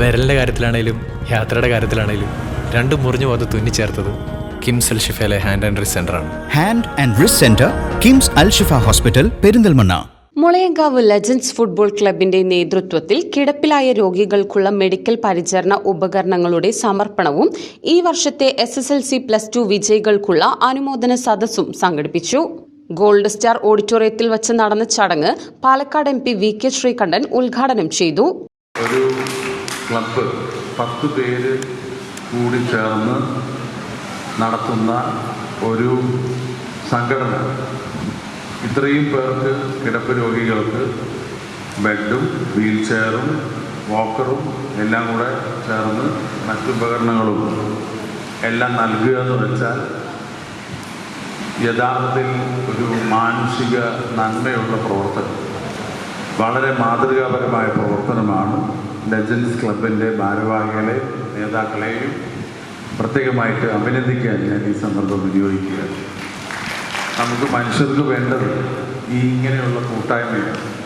വിരലിന്റെ കാര്യത്തിലാണേലും യാത്രയുടെ കാര്യത്തിലാണേലും രണ്ടും മുറിഞ്ഞു പോകാതെ തുന്നിച്ചേർത്തത് കിംസ് അൽ ഷിഫയിലെ ഹാൻഡ് ആൻഡ് റിസ് ആണ്. Hand and wrist centre KIMS Al Shifa hospital Perinthalmanna. Mulayankavu legends football ക്ലബിന്റെ നേതൃത്വത്തിൽ കിടപ്പിലായ രോഗികൾക്കുള്ള മെഡിക്കൽ പരിചരണ ഉപകരണങ്ങളുടെ സമർപ്പണവും ഈ വർഷത്തെ S S L C plus two വിജയികൾക്കുള്ള അനുമോദന സദസ്സും സംഘടിപ്പിച്ചു. ഗോൾഡ് സ്റ്റാർ ഓഡിറ്റോറിയത്തിൽ വച്ച് നടന്ന ചടങ്ങ് Palakkad M P V K Sreekandan ഉദ്ഘാടനം ചെയ്തു. ക്ലബ്ബ്. പത്ത് പേര് കൂടി ചേർന്ന് നടത്തുന്ന ഒരു സംഘടന. ഇത്രയും പേർക്ക് കിടപ്പ് രോഗികൾക്ക് ബെഡും വീൽ ചെയറും വാക്കറും എല്ലാം കൂടെ ചേർന്ന് മറ്റുപകരണങ്ങളും എല്ലാം നൽകുക എന്ന് വെച്ചാൽ യഥാർത്ഥത്തിൽ ഒരു മാനുഷിക നന്മയുള്ള പ്രവർത്തനം. വളരെ മാതൃകാപരമായ പ്രവർത്തനമാണ് ലെജൻസ് ക്ലബിന്റെ ഭാരവാഹികളെ നേതാക്കളെയും പ്രത്യേകമായിട്ട് അഭിനന്ദിക്കാൻ ഞാൻ ഈ സന്ദർഭം വിനിയോഗിക്കുക. നമുക്ക് മനുഷ്യർക്ക് വേണ്ടത് ഈ ഇങ്ങനെയുള്ള കൂട്ടായ്മയാണ്.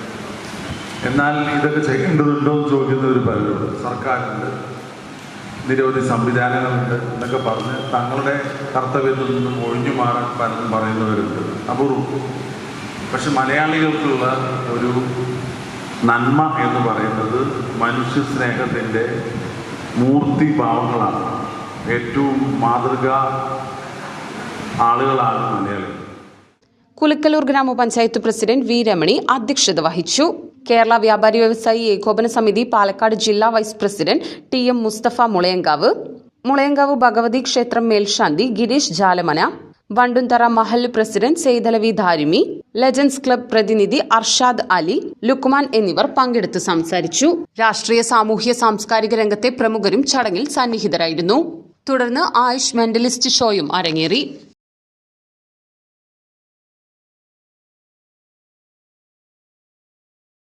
എന്നാൽ ഇതൊക്കെ ചെയ്യേണ്ടതുണ്ടോ എന്ന് ചോദിക്കുന്നവർ പലരുണ്ട് സർക്കാരുണ്ട് നിരവധി സംവിധാനങ്ങളുണ്ട് എന്നൊക്കെ പറഞ്ഞ് തങ്ങളുടെ കർത്തവ്യത്തിൽ നിന്നും ഒഴിഞ്ഞു മാറാൻ പലതും പറയുന്നവരുണ്ട്. അപൂർവം. പക്ഷെ മലയാളികൾക്കുള്ള ഒരു നന്മ എന്ന് പറയുന്നത് മനുഷ്യ സ്നേഹത്തിന്റെ മൂർത്തി ഭാവങ്ങളാണ്. ഏറ്റവും മാതൃക ആളുകളാണ് മലയാളികൾ. കുലക്കലൂർ ഗ്രാമപഞ്ചായത്ത് പ്രസിഡന്റ് വി രമണി അധ്യക്ഷത വഹിച്ചു. കേരള വ്യാപാരി വ്യവസായി ഏകോപന സമിതി പാലക്കാട് ജില്ലാ vice president T M Mustafa Mulayankavu Mulayankavu Bhagavathi ക്ഷേത്രം മേൽശാന്തി ഗിരീഷ് ജാലമന വണ്ടുന്തറ മഹല്ല് president Saithalavi Darimi legends club പ്രതിനിധി അർഷാദ് അലി ലുക്മാൻ എന്നിവർ പങ്കെടുത്ത് സംസാരിച്ചു. രാഷ്ട്രീയ സാമൂഹ്യ സാംസ്കാരിക രംഗത്തെ പ്രമുഖരും ചടങ്ങിൽ സന്നിഹിതരായിരുന്നു. തുടർന്ന് ആയുഷ് മെന്റലിസ്റ്റ് ഷോയും അരങ്ങേറി.